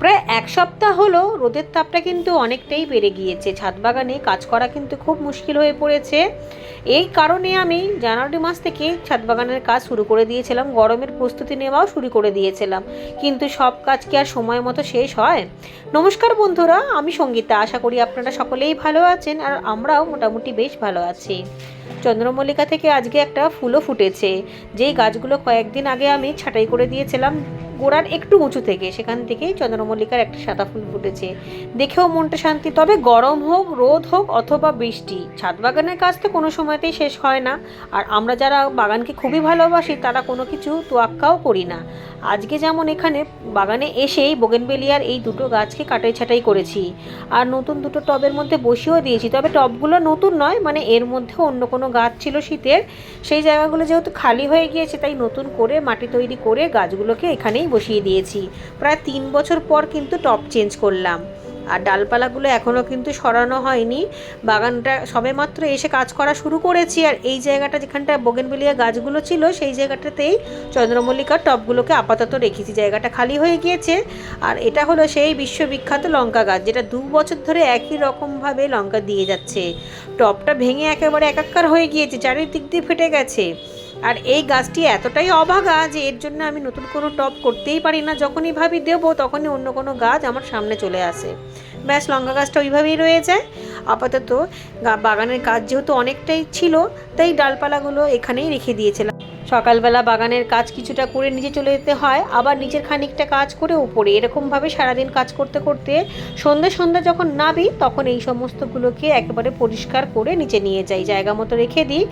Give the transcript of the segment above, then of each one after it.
প্রায় এক সপ্তাহ হলো রোদের তাপটা কিন্তু অনেকটাই বেড়ে গিয়েছে। ছাদ বাগানে কাজ করা কিন্তু খুব মুশকিল হয়ে পড়েছে। এই কারণে আমি জানুয়ারি মাস থেকে ছাদ বাগানের কাজ শুরু করে দিয়েছিলাম। গরমের প্রস্তুতি নেওয়াও শুরু করে দিয়েছিলাম। কিন্তু সব কাজ কি আর সময় মতো শেষ হয়? নমস্কার বন্ধুরা, আমি সঙ্গীতা। আশা করি আপনারা সকলেই ভালো আছেন আর আমরাও মোটামুটি বেশ ভালো আছি। চন্দ্রমল্লিকা থেকে আজকে একটা ফুলও ফুটেছে। যেই গাছগুলো কয়েকদিন আগে আমি ছাঁটাই করে দিয়েছিলাম গোড়ার একটু উঁচু থেকে, সেখান থেকেই চন্দ্রমল্লিকার একটা সাদা ফুল ফুটেছে। দেখেও মনটা শান্তি, তবে গরম হোক, রোদ হোক, অথবা বৃষ্টি, ছাদ বাগানের কাজ তো কোনো সময়তেই শেষ হয় না। আর আমরা যারা বাগানকে খুবই ভালোবাসি, তারা কোনো কিছু তোয়াক্কাও করি না। আজকে যেমন এখানে বাগানে এসেই বোগেনবেলিয়ার এই দুটো গাছকে কাটাই ছাটাই করেছি। আর নতুন দুটো টবের মধ্যে বসিয়েও দিয়েছি, তবে টবগুলো নতুন নয় মানে এর মধ্যে অন্য কোনো গাছ ছিল শীতের। সেই জায়গাগুলো যেহেতু খালি হয়ে গিয়েছে, তাই নতুন করে মাটি তৈরি করে গাছগুলোকে এখানেই বসিয়ে দিয়েছি। প্রায় তিন বছর পর কিন্তু টব চেঞ্জ করলাম। আর ডালপালাগুলো এখনও কিন্তু সরানো হয়নি। বাগানটা সবেমাত্র এসে কাজ করা শুরু করেছি। আর এই জায়গাটা যেখানটা বোগেনবেলিয়া গাছগুলো ছিল, সেই জায়গাটাতেই চন্দ্রমল্লিকার টবগুলোকে আপাতত রেখেছি। জায়গাটা খালি হয়ে গিয়েছে। আর এটা হলো সেই বিশ্ববিখ্যাত লঙ্কা গাছ, যেটা দু বছর ধরে একই রকমভাবে লঙ্কা দিয়ে যাচ্ছে। টবটা ভেঙে একেবারে একাকার হয়ে গিয়েছে, চারিদিক দিয়ে ফেটে গেছে। আর এই গাছটি এতটাই অভাগা যে এর জন্য আমি নতুন কোনো টপ করতেই পারি না। যখনই ভাবি দেবো, তখনই অন্য কোনো গাছ আমার সামনে চলে আসে। ব্যাস, লঙ্কা গাছটা ওইভাবেই রয়ে যায়। আপাতত বাগানের কাজ যেহেতু অনেকটাই ছিল, তাই ডালপালাগুলো এখানেই রেখে দিয়েছিলাম। সকালবেলা বাগানের কাজ কিছুটা করে নিচে চলে যেতে হয়, আবার নিচের খানিকটা কাজ করে উপরে। এরকমভাবে সারাদিন কাজ করতে করতে সন্ধ্যে সন্ধ্যা যখন নাবি তখন এই সমস্তগুলোকে একেবারে পরিষ্কার করে নিচে নিয়ে যাই, জায়গা মতো রেখে দিই।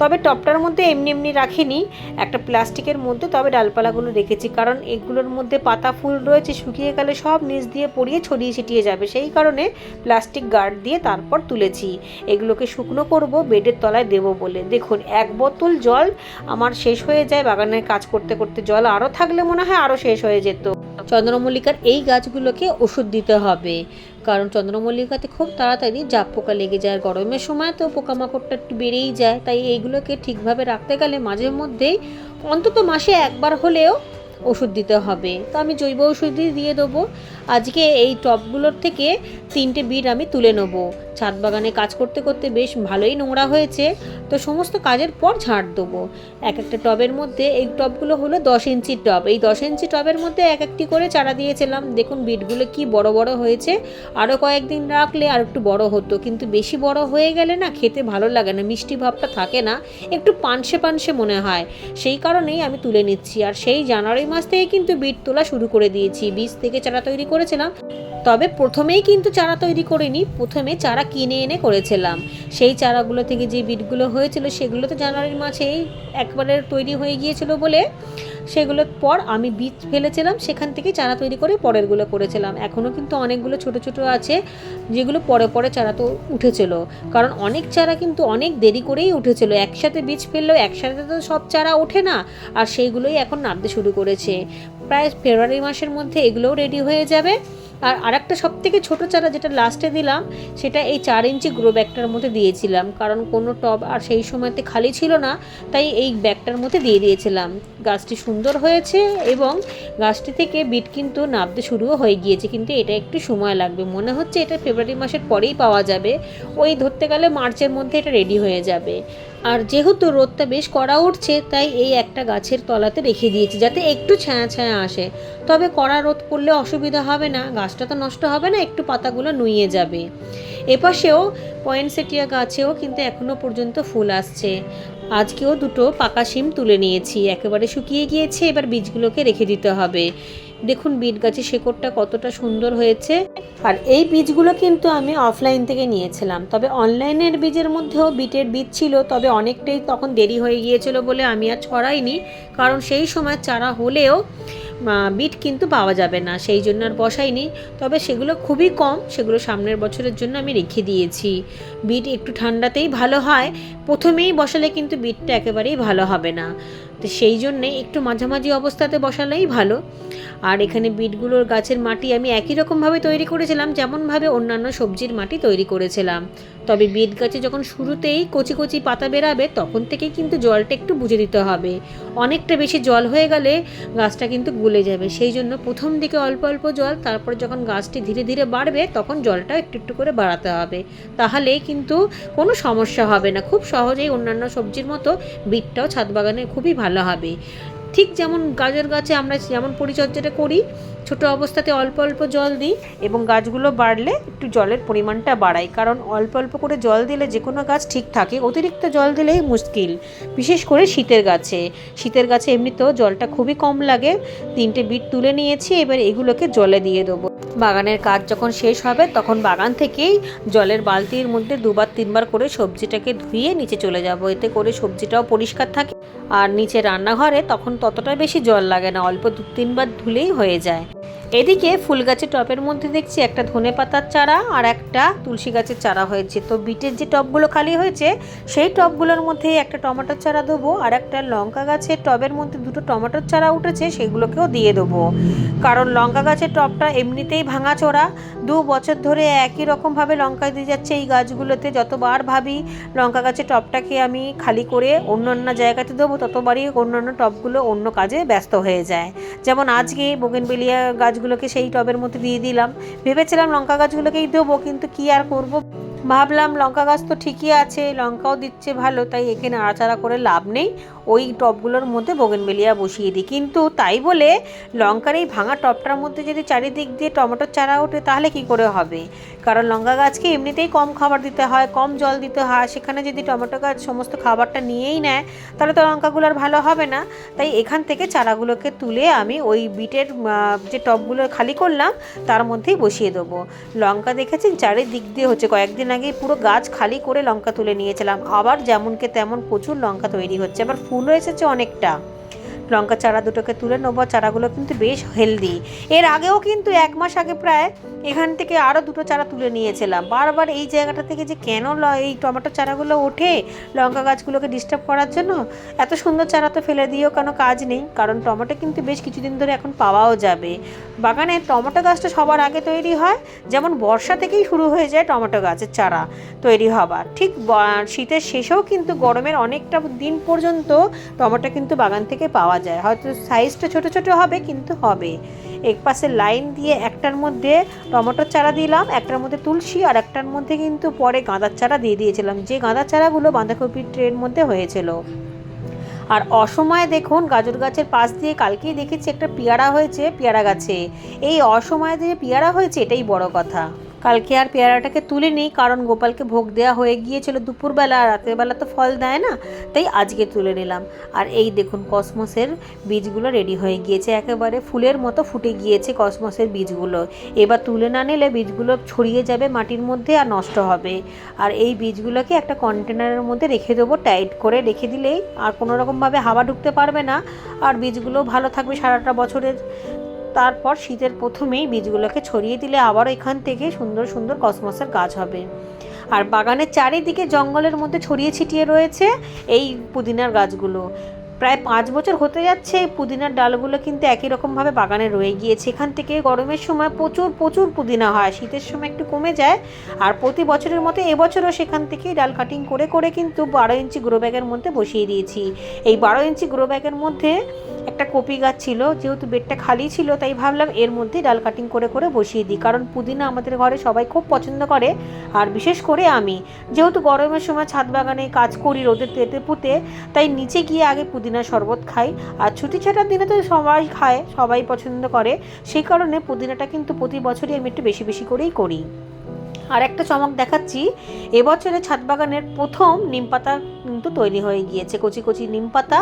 তবে টপটার মধ্যে এমনি এমনি রাখিনি, একটা প্লাস্টিকের মধ্যে তবে ডালপালাগুলো রেখেছি, কারণ এগুলোর মধ্যে পাতা ফুল রয়েছে, শুকিয়ে গেলে সব নিচ দিয়ে পড়িয়ে ছড়িয়ে ছিটিয়ে যাবে। সেই কারণে প্লাস্টিক গার্ড দিয়ে তারপর তুলেছি। এগুলোকে শুকনো করব, বেডের তলায় দেবো বলে। দেখুন, এক বোতল জল আমার শেষ হয়ে যায়, বাগানের কাজ করতে করতে জল আরও থাকলে মনে হয় আরও শেষ হয়ে যেত। চন্দ্রমল্লিকার এই গাছগুলোকে ওষুধ দিতে হবে। কারণ চন্দ্রমল্লিকাতে খুব তাড়াতাড়ি জাপ পোকা লেগে যায়, গরমের সময় তো পোকামাকড়টা একটু বেড়েই যায়। তাই এইগুলোকে ঠিকভাবে রাখতে গেলে মাঝে মধ্যেই, অন্তত মাসে একবার হলেও ওষুধ দিতে হবে। তো আমি জৈব ওষুধই দিয়ে দেবো। আজকে এই টবগুলোর থেকে তিনটে বিট আমি তুলে নেব। ছাদ বাগানে কাজ করতে করতে বেশ ভালোই নোংরা হয়েছে। তো সমস্ত কাজের পর ঝাড় দেবো। এক একটা টবের মধ্যে এই টবগুলো হলো দশ ইঞ্চির টব। এই দশ ইঞ্চি টবের মধ্যে এক একটি করে চারা দিয়েছিলাম। দেখুন বিটগুলো কি বড় বড় হয়েছে। আরও কয়েকদিন রাখলে আর একটু বড় হতো। কিন্তু বেশি বড় হয়ে গেলে না খেতে ভালো লাগে না, মিষ্টি ভাবটা থাকে না। একটু পানসে পানসে মনে হয়। সেই কারণেই আমি তুলে নিচ্ছি। আর সেই জানুয়ারি মাস থেকে কিন্তু বিট তোলা শুরু করে দিয়েছি। বীজ থেকে চারা তৈরি করেছিলাম। তবে প্রথমেই কিন্তু চারা তৈরি করিনি, প্রথমে চারা কিনে এনে করেছিলাম। সেই চারাগুলো থেকে যে বিটগুলো হয়েছিল, সেগুলো তো জানুয়ারির মাসেই একবারে তৈরি হয়ে গিয়েছিল বলে সেগুলোর পর আমি বীজ ফেলেছিলাম, সেখান থেকে চারা তৈরি করে পরেরগুলো করেছিলাম। এখনও কিন্তু অনেকগুলো ছোট ছোট আছে, যেগুলো পরে পরে চারা তো উঠেছিল। কারণ অনেক চারা কিন্তু অনেক দেরি করেই উঠেছিল। একসাথে বীজ ফেললেও একসাথে তো সব চারা ওঠে না, আর সেইগুলোই এখন নামতে শুরু করেছে। প্রায় ফেব্রুয়ারি মাসের মধ্যে এগুলোও রেডি হয়ে যাবে। আর আরেকটা সব থেকে ছোটো চারা যেটা লাস্টে দিলাম, সেটা এই চার ইঞ্চি গ্রো ব্যাগটার মধ্যে দিয়েছিলাম। কারণ কোনো টব আর সেই সময়তে খালি ছিল না, তাই এই ব্যাগটার মধ্যে দিয়ে দিয়েছিলাম। গাছটি সুন্দর হয়েছে এবং গাছটি থেকে বিট কিন্তু নামতে শুরুও হয়ে গিয়েছে, কিন্তু এটা একটু সময় লাগবে। মনে হচ্ছে এটা ফেব্রুয়ারি মাসের পরেই পাওয়া যাবে। ওই ধরতে গেলে মার্চের মধ্যে এটা রেডি হয়ে যাবে। আর যেহেতু রোদটা বেশ কড়া উঠছে, তাই এই একটা গাছের তলাতে রেখে দিয়েছি যাতে একটু ছায়া ছায়া আসে। তবে কড়া রোদ পড়লে অসুবিধা হবে না, গাছটা তো নষ্ট হবে না, একটু পাতাগুলো নুইয়ে যাবে। এপাশেও পয়েন্টসেটিয়া গাছেও কিন্তু এখনও পর্যন্ত ফুল আসছে। আজকেও দুটো পাকা শিম তুলে নিয়েছি, একেবারে শুকিয়ে গিয়েছে, এবার বীজগুলোকে রেখে দিতে হবে। দেখুন বিট গাছের শেকড়টা কতটা সুন্দর হয়েছে। আর এই বীজগুলো কিন্তু আমি অফলাইন থেকে নিয়েছিলাম। তবে অনলাইনের বীজের মধ্যেও বিটের বীজ ছিল, তবে অনেকটাই তখন দেরি হয়ে গিয়েছিল বলে আমি আর ছড়াইনি। কারণ সেই সময় চারা হলেও বিট কিন্তু পাওয়া যাবে না, সেই জন্য আর বসাইনি। তবে সেগুলো খুবই কম, সেগুলো সামনের বছরের জন্য আমি রেখে দিয়েছি। বিট একটু ঠান্ডাতেই ভালো হয়। প্রথমেই বসালে কিন্তু বিটটা একেবারেই ভালো হবে না। তো সেই জন্যে একটু মাঝামাঝি অবস্থাতে বসালেই ভালো। আর এখানে বিটগুলোর গাছের মাটি আমি একই রকমভাবে তৈরি করেছিলাম, যেমনভাবে অন্যান্য সবজির মাটি তৈরি করেছিলাম। তবে বেত গাছে যখন শুরুতেই কচি কচি পাতা বেরাবে, তখন থেকেই কিন্তু জলটা একটু বুঝে দিতে হবে। অনেকটা বেশি জল হয়ে গেলে গাছটা কিন্তু গলে যাবে। সেই জন্য প্রথম দিকে অল্প অল্প জল, তারপরে যখন গাছটি ধীরে ধীরে বাড়বে, তখন জলটা একটু একটু করে বাড়াতে হবে। তাহলে কিন্তু কোনো সমস্যা হবে না। খুব সহজেই অন্যান্য সবজির মতো বিটটাও ছাদ বাগানে খুবই ভালো হবে। ঠিক যেমন গাজর গাছে আমরা যেমন পরিচর্যাটা করি, ছোট অবস্থাতে অল্প অল্প জল দিই এবং গাছগুলো বাড়লে একটু জলের পরিমাণটা বাড়াই। কারণ অল্প অল্প করে জল দিলে যে কোনো গাছ ঠিক থাকে, অতিরিক্ত জল দিলেই মুশকিল, বিশেষ করে শীতের গাছে। শীতের গাছে এমনিতেও জলটা খুবই কম লাগে। তিনটে বিট তুলে নিয়েছি, এবার এগুলোকে জলে দিয়ে দেবো। বাগানের কাজ যখন শেষ হবে, তখন বাগান থেকেই জলের বালতির মধ্যে দুবার তিনবার করে সবজিটাকে ধুয়ে নিচে চলে যাব। এতে করে সবজিটাও পরিষ্কার থাকে। আর নিচে রান্নাঘরে তখন ততটা বেশি জল লাগে না, অল্প দু তিনবার ধুলেই হয়ে যায়। এদিকে ফুল গাছের টপের মধ্যে দেখছি একটা ধনে পাতার চারা আর একটা তুলসী গাছের চারা হয়েছে। তো বিটের যে টবগুলো খালি হয়েছে, সেই টবগুলোর মধ্যে একটা টমেটোর চারা দেবো আর একটা লঙ্কা গাছের টবের মধ্যে দুটো টমেটোর চারা উঠেছে, সেগুলোকেও দিয়ে দেবো। কারণ লঙ্কা গাছের টবটা এমনিতেই ভাঙাচোরা দু বছর ধরে একই রকমভাবে লঙ্কা দিয়ে যাচ্ছে এই গাছগুলোতে। যতবার ভাবি লঙ্কা গাছের টবটাকে আমি খালি করে অন্য অন্য জায়গাতে দেবো ততবারই অন্যান্য টবগুলো অন্য কাজে ব্যস্ত হয়ে যায়। যেমন আজকে বোগেনবেলিয়া গাছগুলোকে সেই টবের মধ্যে দিয়ে দিলাম। ভেবেছিলাম লঙ্কা গাছগুলোকেই দেবো কিন্তু কি আর করব? ভাবলাম লঙ্কা গাছ তো ঠিকই আছে, লঙ্কাও দিচ্ছে ভালো, তাই একে নাড়াচাড়া করে লাভ নেই। ওই টবগুলোর মধ্যে বোগেনবেলিয়া বসিয়ে দিই। কিন্তু তাই বলে লঙ্কার এই ভাঙা টবটার মধ্যে যদি চারিদিক দিয়ে টমেটোর চারা ওঠে, তাহলে কি করে হবে? কারণ লঙ্কা গাছকে এমনিতেই কম খাবার দিতে হয়, কম জল দিতে হয়। সেখানে যদি টমেটো গাছ সমস্ত খাবারটা নিয়েই নেয়, তাহলে তো লঙ্কাগুলো আর ভালো হবে না। তাই এখান থেকে চারাগুলোকে তুলে আমি ওই বিটের যে টবগুলো খালি করলাম, তার মধ্যেই বসিয়ে দেবো। লঙ্কা দেখেছেন? চারিদিক দিয়ে হচ্ছে কয়েকদিন আগে পুরো গাছ খালি করে লঙ্কা তুলে নিয়েছিলাম। আবার যেমনকে তেমন প্রচুর লঙ্কা তৈরি হচ্ছে। আবার ফুলও এসেছে অনেকটা। লঙ্কা চারা দুটোকে তুলে নেব, চারাগুলো কিন্তু বেশ হেলদি এর আগেও কিন্তু এক মাস আগে প্রায় এখান থেকে আরও দুটো চারা তুলে নিয়েছিলাম। বারবার এই জায়গাটা থেকে যে কেন এই টমেটো চারাগুলো ওঠে লঙ্কা গাছগুলোকে ডিস্টার্ব করার জন্য, এত সুন্দর চারা তো ফেলে দিয়েও কোনো কাজ নেই, কারণ টমেটো কিন্তু বেশ কিছুদিন ধরে এখন পাওয়াও যাবে। বাগানে টমেটো গাছটা সবার আগে তৈরি হয়, যেমন বর্ষা থেকেই শুরু হয়ে যায় টমেটো গাছের চারা তৈরি হবার। ঠিক শীতের শেষেও কিন্তু গরমের অনেকটা দিন পর্যন্ত টমেটো কিন্তু বাগান থেকে পাওয়া যায়। হয়তো সাইজটা ছোট ছোট হবে, কিন্তু হবে। এক পাশে লাইন দিয়ে একটার মধ্যে টমেটোর চারা দিলাম, একটার মধ্যে তুলসী, আর একটার মধ্যে কিন্তু পরে গাঁদার চারা দিয়ে দিয়েছিলাম। যে গাঁদার চারাগুলো বাঁধাকপির ট্রের মধ্যে হয়েছিল। আর অসময়ে দেখুন, গাজর গাছের পাশ দিয়ে কালকেই দেখেছি একটা পেয়ারা হয়েছে, পেয়ারা গাছে। এই অসময়ে যে পেয়ারা হয়েছে, এটাই বড় কথা। কালকে আর পেয়ারাটাকে তুলে নিই, কারণ গোপালকে ভোগ দেওয়া হয়ে গিয়েছিল দুপুরবেলা, আর রাতের বেলা তো ফল দেয় না, তাই আজকে তুলে নিলাম। আর এই দেখুন, কসমসের বীজগুলো রেডি হয়ে গিয়েছে, একেবারে ফুলের মতো ফুটে গিয়েছে কসমসের বীজগুলো। এবার তুলে না নিলে বীজগুলো ছড়িয়ে যাবে মাটির মধ্যে আর নষ্ট হবে। আর এই বীজগুলোকে একটা কন্টেনারের মধ্যে রেখে দেবো টাইট করে রেখে দিলেই আর কোনো রকমভাবে হাওয়া ঢুকতে পারবে না। আর বীজগুলো ভালো থাকবে সারাটা বছরের। তারপর শীতের প্রথমেই বীজগুলোকে ছড়িয়ে দিলে আবার এখান থেকে সুন্দর সুন্দর কসমসের গাছ হবে। আর বাগানের চারিদিকে জঙ্গলের মধ্যে ছড়িয়ে ছিটিয়ে রয়েছে এই পুদিনার গাছগুলো। প্রায় পাঁচ বছর হতে যাচ্ছে এই পুদিনার ডালগুলো কিন্তু একই রকমভাবে বাগানে রয়ে গিয়েছে। এখান থেকে গরমের সময় প্রচুর প্রচুর পুদিনা হয়। শীতের সময় একটু কমে যায়। আর প্রতি বছরের মতো এবছরও সেখান থেকেই ডাল কাটিং করে করে কিন্তু বারো ইঞ্চি গ্রো ব্যাগের মধ্যে বসিয়ে দিয়েছি। এই বারো ইঞ্চি গ্রো ব্যাগের মধ্যে একটা কপি গাছ ছিল, যেহেতু বেডটা খালি ছিল, তাই ভাবলাম এর মধ্যেই ডাল কাটিং করে করে বসিয়ে দিই। কারণ পুদিনা আমাদের ঘরে সবাই খুব পছন্দ করে, আর বিশেষ করে আমি। যেহেতু গরমের সময় ছাদ বাগানে কাজ করি রোদের তেতে পুঁতে, তাই নিচে গিয়ে আগে পুদিনা শরবত খাই। আর ছুটি ছাটার দিনে তো সবাই খায়, সবাই পছন্দ করে। সেই কারণে পুদিনাটা কিন্তু প্রতি বছরই আমি একটু বেশি বেশি করেই করি। আর একটা চমক দেখাচ্ছি, এবছরে ছাদ বাগানের প্রথম নিম পাতা কিন্তু তৈরি হয়ে গিয়েছে। কচি কচি নিম পাতা।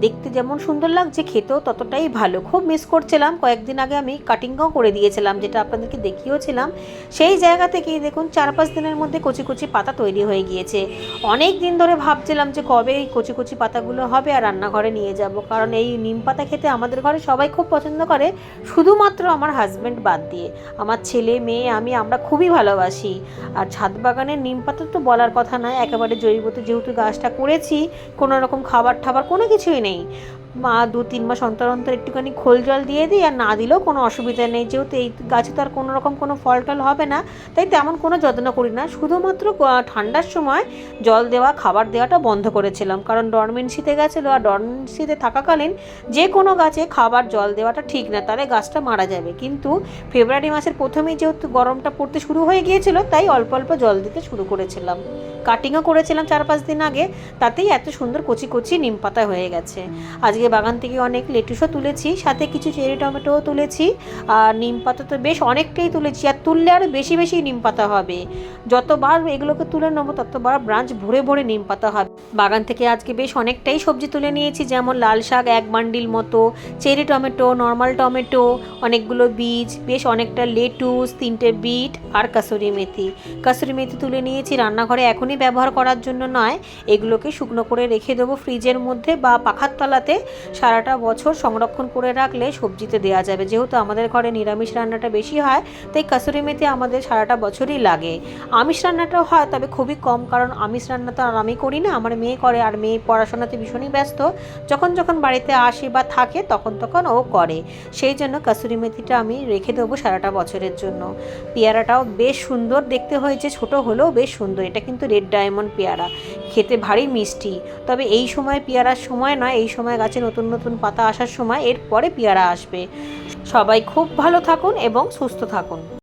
দেখতে যেমন সুন্দর লাগছে, খেতেও ততটাই ভালো। খুব মিস করছিলাম। কয়েকদিন আগে আমি কাটিংও করে দিয়েছিলাম, যেটা আপনাদেরকে দেখিয়েওছিলাম। সেই জায়গা থেকেই দেখুন চার পাঁচ দিনের মধ্যে কচি কচি পাতা তৈরি হয়ে গিয়েছে। অনেক দিন ধরে ভাবছিলাম যে কবে এই কচি কচি পাতাগুলো হবে আর রান্নাঘরে নিয়ে যাব। কারণ এই নিম পাতা খেতে আমাদের ঘরে সবাই খুব পছন্দ করে। শুধুমাত্র আমার হাজব্যান্ড বাদ দিয়ে। আমার ছেলে, মেয়ে, আমি, আমরা খুবই ভালোবাসি। আর ছাদ বাগানের নিম পাতা তো বলার কথা নয়, একেবারে জৈবতে যেহেতু গাছটা করেছি কোনো রকম খাবার ঠাবার কোনো কিছুই নেই। মা দু তিন মাস অন্তর অন্তর একটুখানি খোল জল দিয়ে দিই, আর না দিলেও কোনো অসুবিধা নেই। যেহেতু এই গাছে তো আর কোনো রকম কোনো ফল টল হবে না, তাই তেমন কোনো যত্ন করি না। শুধুমাত্র ঠান্ডার সময় জল দেওয়া, খাবার দেওয়াটা বন্ধ করেছিলাম। কারণ ডরমেন্সিতে গেছিল, আর ডরমেন্সিতে থাকাকালীন যে কোনো গাছে খাবার, জল দেওয়াটা ঠিক না, তাহলে গাছটা মারা যাবে। কিন্তু ফেব্রুয়ারি মাসের প্রথমেই যেহেতু গরমটা পড়তে শুরু হয়ে গিয়েছিল, তাই অল্প অল্প জল দিতে শুরু করেছিলাম। কাটিংও করেছিলাম চার পাঁচ দিন আগে, তাতেই এত সুন্দর কচি কচি নিম পাতা হয়ে গেছে। আজকে বাগান থেকে অনেক লেটুসও তুলেছি, সাথে কিছু চেরি টমেটোও তুলেছি, আর নিম পাতা তো বেশ অনেকটাই তুলেছি, আর তুললে আরও বেশি বেশি নিম পাতা হবে। যতবার এগুলোকে তুলে নেব, ততবার ব্রাঞ্চ ভরে ভরে নিম পাতা হবে। বাগান থেকে আজকে বেশ অনেকটাই সবজি তুলে নিয়েছি, যেমন লাল শাক এক বান্ডিল মতো, চেরি টমেটো, নর্মাল টমেটো, অনেকগুলো বীজ, বেশ অনেকটা লেটুস, তিনটে বিট, আর কাসুরি মেথি। কাসুরি মেথি তুলে নিয়েছি রান্নাঘরে এখনই ব্যবহার করার জন্য নয়, এগুলোকে শুকনো করে রেখে দেবো ফ্রিজের মধ্যে বা পাখার তলাতে সারাটা বছর সংরক্ষণ করে রাখলে সবজিতে দেওয়া যাবে। যেহেতু আমাদের ঘরে নিরামিষ রান্নাটা বেশি হয়, তাই কাসুরি মেথি আমাদের সারাটা বছরই লাগে। আমিষ রান্নাটাও হয়, তবে খুবই কম, কারণ আমিষ রান্না তো আর আমি করি না। আমার মেয়ে করে, আর মেয়ে পড়াশোনাতে ভীষণই ব্যস্ত। যখন যখন বাড়িতে আসে বা থাকে, তখন তখন ও করে। সেই জন্য কাসুরি মেথিটা আমি রেখে দেবো সারাটা বছরের জন্য। পেয়ারাটাও বেশ সুন্দর দেখতে হয়েছে, ছোট হলেও বেশ সুন্দর। এটা কিন্তু রেড ডায়মন্ড পেয়ারা। খেতে ভারী মিষ্টি। তবে এই সময়, পেয়ারার সময় নয়, এই সময় গাছে নতুন নতুন পাতা আসার সময় এরপরে পেয়ারা আসবে। সবাই খুব ভালো থাকুন এবং সুস্থ থাকুন।